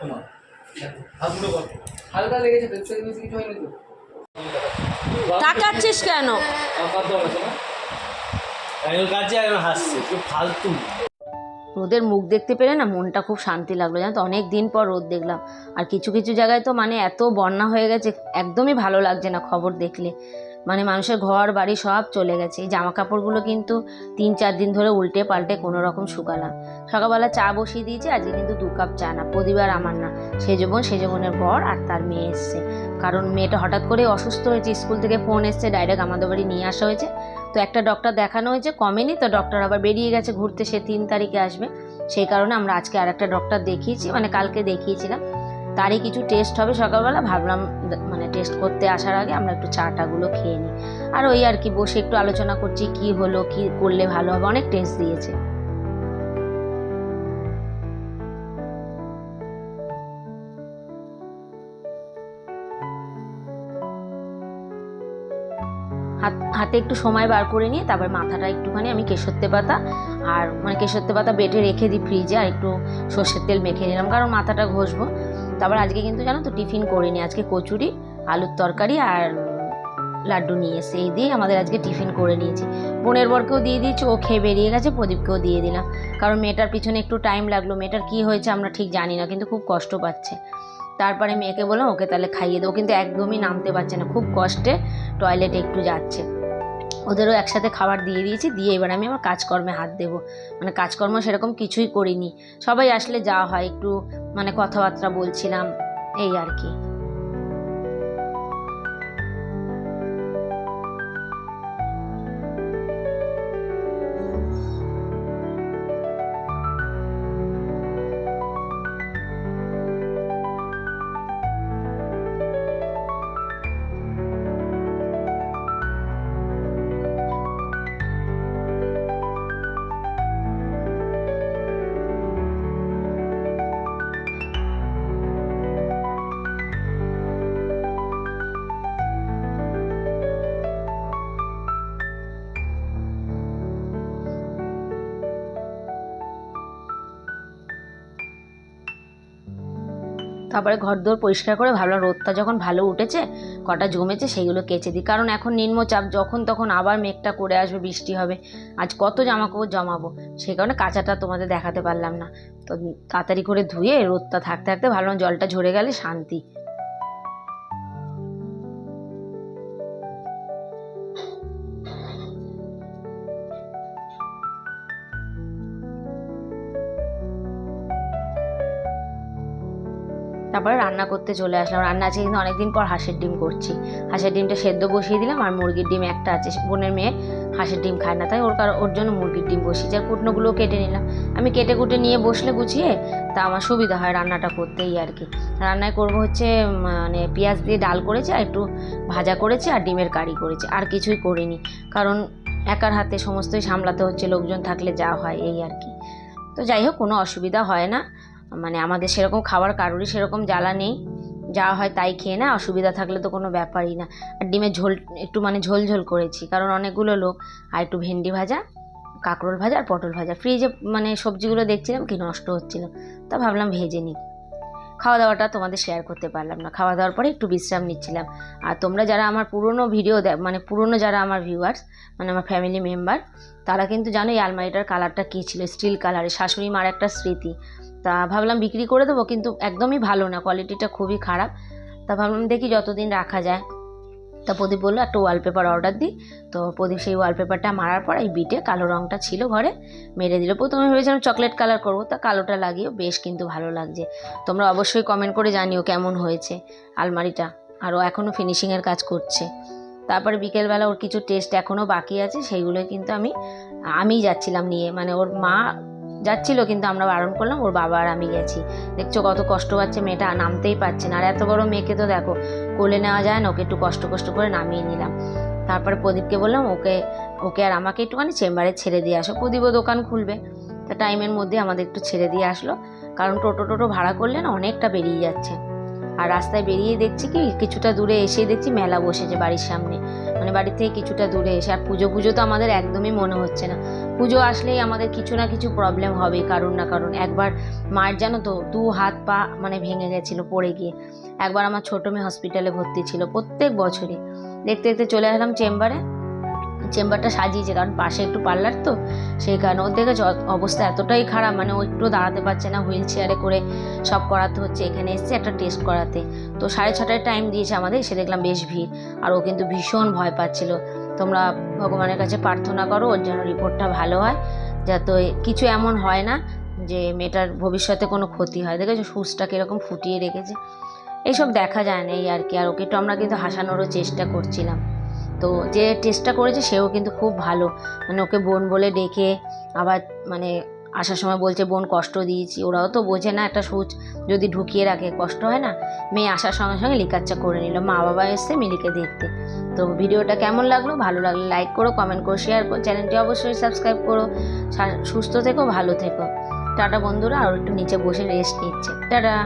তোমার। হাত মুঠো হালকা লেগেছে তো এর বেশি কিছু হয়নি তো। তাকাচ্ছিস কেন? রোদের মুখ দেখতে পেলে না মনটা খুব শান্তি লাগল জানো তো? অনেক দিন পর রোদ দেখলাম। আর কিছু কিছু জায়গায় তো মানে এত বন্যা হয়ে গেছে একদমই ভালো লাগছে না খবর দেখলে। মানে মানুষের ঘর, বাড়ি সব চলে গেছে। এই জামা কাপড়গুলো কিন্তু তিন চার দিন ধরে উল্টে পাল্টে কোনো রকম শুকালাম সকালবেলা চা বসিয়ে দিয়েছি, আজকে কিন্তু দু কাপ চা না প্রতিবার আমার না। সেজবন সেজবনের বর আর তার মেয়ে এসছে। কারণ মেয়েটা হঠাৎ করে অসুস্থ হয়েছে, স্কুল থেকে ফোন এসছে ডাইরেক্ট আমাদের বাড়ি নিয়ে আসা হয়েছে। তো একটা ডক্টর দেখানো হয়েছে, কমেনি তো ডক্টর আবার বেরিয়ে গেছে ঘুরতে, সে তিন তারিখে আসবে। সেই কারণে আমরা আজকে আর একটা ডক্টর দেখিয়েছি মানে কালকে দেখিয়েছিলাম। তারই কিছু টেস্ট হবে। সকালবেলা ভাবলাম মানে টেস্ট করতে আসার আগে আমরা একটু চাটাগুলো খেয়ে নিই। আর ওই আর কি বসে একটু আলোচনা করছি, কি হলো, কি করলে ভালো হবে, অনেক টেস্ট দিয়েছে। হাত একটু সময় বার করে নিয়ে তারপর মাথাটা একটুখানি আমি কেশরতে পাতা আর মানে কেশরতে পাতা বেটে রেখে দিই ফ্রিজে আর একটু সর্ষের তেল মেখে নিলাম, কারণ মাথাটা ঘষবো। তারপর আজকে কিন্তু জানো তো টিফিন করিনি, আজকে কচুরি, আলুর তরকারি আর লাড্ডু নিয়ে এসে এই দিয়ে আমাদের আজকে টিফিন করে নিয়েছি। বোনের বরকেও দিয়ে দিয়েছি, ও খেয়ে বেরিয়ে গেছে, প্রদীপকেও দিয়ে দিলাম। কারণ মেয়েটার পিছনে একটু টাইম লাগল, মেয়েটার কী হয়েছে আমরা ঠিক জানি না, কিন্তু খুব কষ্ট পাচ্ছে। তারপরে মেয়েকে বললাম, ওকে তাহলে খাইয়ে দেবো কিন্তু একদমই নামতে পারছে না, খুব কষ্টে টয়লেটে একটু যাচ্ছে। ওদেরও একসাথে খাবার দিয়ে দিয়েছি, দিয়ে এবার আমি আমার কাজকর্মে হাত দেবো। মানে কাজকর্ম সেরকম কিছুই করিনি। সবাই আসলে যাওয়া হয়, একটু মানে কথাবার্তা বলছিলাম, এই আর কি। তারপরে দোর পরিষ্কার করে ভাবলাম রোদটা যখন ভালো উঠেছে, কটা জমেছে সেইগুলো কেচে দিই। কারণ এখন নিম্নচাপ যখন তখন আবার মেঘটা করে আসবে, বৃষ্টি হবে। আজ কত জামা কাপড় জমাবো? সেই কারণে কাঁচাটা তোমাদের দেখাতে পারলাম না। তো তাড়াতাড়ি করে ধুয়ে রোদটা থাকতে থাকতে ভাবলাম জলটা ঝরে গেলে শান্তি। তারপরে রান্না করতে চলে আসলাম। রান্না আছে কিন্তু অনেকদিন পর হাঁসের ডিম করছি। হাঁসের ডিমটা সেদ্ধ বসিয়ে দিলাম আর মুরগির ডিম একটা আছে। বোনের মেয়ে হাঁসের ডিম খায় না, তাই ওর কারণ ওর জন্য মুরগির ডিম বসিয়েছি আর কুটনোগুলোও কেটে নিলাম। আমি কেটে কুটে নিয়ে বসলে গুছিয়ে তা আমার সুবিধা হয় রান্নাটা করতেই আর কি। রান্নায় করব হচ্ছে মানে পেঁয়াজ দিয়ে ডাল করেছি আর একটু ভাজা করেছি আর ডিমের কারি করেছি। আর কিছুই করিনি। কারণ একার হাতে সমস্তই সামলাতে হচ্ছে, লোকজন থাকলে যা হয় এই আর কি। তো যাই হোক, কোনো অসুবিধা হয় না। মানে আমাদের সেরকম খাবার কারোরই সেরকম জ্বালা নেই। যা হয় তাই খেয়ে না, অসুবিধা থাকলে তো কোনো ব্যাপারই না। আর ডিমের ঝোল, একটু মানে ঝোল ঝোল করেছি, কারণ অনেকগুলো লোক, আর একটু ভেন্ডি ভাজা, কাঁকরোল ভাজা আর পটল ভাজা। ফ্রিজে মানে সবজিগুলো দেখছিলাম, কি নষ্ট হচ্ছিল। তা ভাবলাম ভেজে নিই। খাওয়া দাওয়াটা তোমাদের শেয়ার করতে পারলাম না। খাওয়া দাওয়ার পরে একটু বিশ্রাম নিচ্ছিলাম। আর তোমরা যারা আমার পুরনো ভিডিও মানে পুরনো যারা আমার ভিউয়ার্স মানে আমার ফ্যামিলি মেম্বার তারা কিন্তু জানো এই আলমারিটার কালারটা কী ছিল স্টিল কালারের শাশুড়ি মার একটা স্মৃতি। তা ভাবলাম বিক্রি করে দেবো, কিন্তু একদমই ভালো না কোয়ালিটিটা খুবই খারাপ। তা ভাবলাম দেখি যতদিন রাখা যায়। তা প্রদীপ বলল, একটা ওয়ালপেপার অর্ডার দিই তো প্রদীপ সেই ওয়ালপেপারটা মারার পর এই বিটে কালো রঙটা ছিল ঘরে, মেরে দিল। প্রথমে ভেবেছিলাম চকলেট কালার করব, তা কালোটা লাগিয়ে বেশ কিন্তু ভালো লাগছে। তোমরা অবশ্যই কমেন্ট করে জানিও কেমন হয়েছে আলমারিটা। আরও এখনও ফিনিশিংয়ের কাজ করছে। তারপরে বিকেলবেলা ওর কিছু টেস্ট এখনও বাকি আছে, সেইগুলোই কিন্তু আমি, আমিই যাচ্ছিলাম নিয়ে। মানে ওর মা যাচ্ছিল, কিন্তু আমরা বারণ করলাম, ওর বাবা আর আমি গেছি। দেখছ কত কষ্ট পাচ্ছে, মেয়েটা নামতেই পারছে না। আর এত বড় মেয়েকে তো দেখো, কোলে নেওয়া যায় না, ওকে একটু কষ্ট কষ্ট করে নামিয়ে নিলাম। তারপরে প্রদীপকে বললাম, ওকে ওকে আর আমাকে একটুখানি চেম্বারে ছেড়ে দিয়ে আসো, প্রদীপও দোকান খুলবে। তা টাইমের মধ্যে আমাদের একটু ছেড়ে দিয়ে আসলো, কারণ টোটো টোটো ভাড়া করলে না অনেকটা বেরিয়ে যাচ্ছে। আর রাস্তায় বেরিয়ে দেখছি কি, কিছুটা দূরে এসে দেখছি মেলা বসেছে বাড়ির সামনে। মানে বাড়ি থেকে কিছুটা দূরে এসে, আর পুজো পুজো তো আমাদের একদমই মনে হচ্ছে না। পুজো আসলেই আমাদের কিছু না কিছু প্রবলেম হবে কারণ না কারণ একবার মার জানো তো, দু হাত পা মানে ভেঙে গেছিল পড়ে গিয়ে। একবার আমার ছোটো মেয়ে হসপিটালে ভর্তি ছিল প্রত্যেক বছরই। দেখতে দেখতে চলে আসলাম চেম্বারে চেম্বারটা সাজিয়েছে, কারণ পাশে একটু পার্লার তো, সেই কারণে ওর দেখে অবস্থা এতটাই খারাপ মানে ও একটু দাঁড়াতে পারছে না, হুইল চেয়ারে করে সব করাতে হচ্ছে, এখানে এসছে একটা টেস্ট করাতে। তো সাড়ে ছটায় টাইম দিয়েছে আমাদের, এসে দেখলাম বেশ ভিড়, আর ও কিন্তু ভীষণ ভয় পাচ্ছিল। তোমরা ভগবানের কাছে প্রার্থনা করো, ওর যেন রিপোর্টটা ভালো হয়, যাতে কিছু এমন হয় না যে মেয়েটার ভবিষ্যতে কোনো ক্ষতি হয়। দেখেছ, সুচটা কীরকম ফুটিয়ে রেখেছে। এইসব দেখা যায় না এই আর কি, আর ওকে একটু আমরা কিন্তু হাসানোরও চেষ্টা করছিলাম। তো যে টেস্টটা করেছে সেও কিন্তু খুব ভালো। মানে ওকে বোন বলে ডেকে আবার মানে আসার সময় বলছে, বোন, কষ্ট দিয়েছি। ওরাও তো বোঝে না একটা সুচ যদি ঢুকিয়ে রাখে, কষ্ট হয় না? মেয়ে আসার সঙ্গে সঙ্গে লিকাচ্চা করে নিল। মা বাবা এসছে মিলিকে দেখতে। তো ভিডিওটা কেমন লাগল? ভালো লাগলে লাইক করো কমেন্ট করো শেয়ার করো। চ্যানেলটি অবশ্যই সাবস্ক্রাইব করো। সুস্থ থেকো, ভালো থেকো। টাটা বন্ধুরা, আর একটু নিচে বসে রেস্ট নিচ্ছে। টাটা!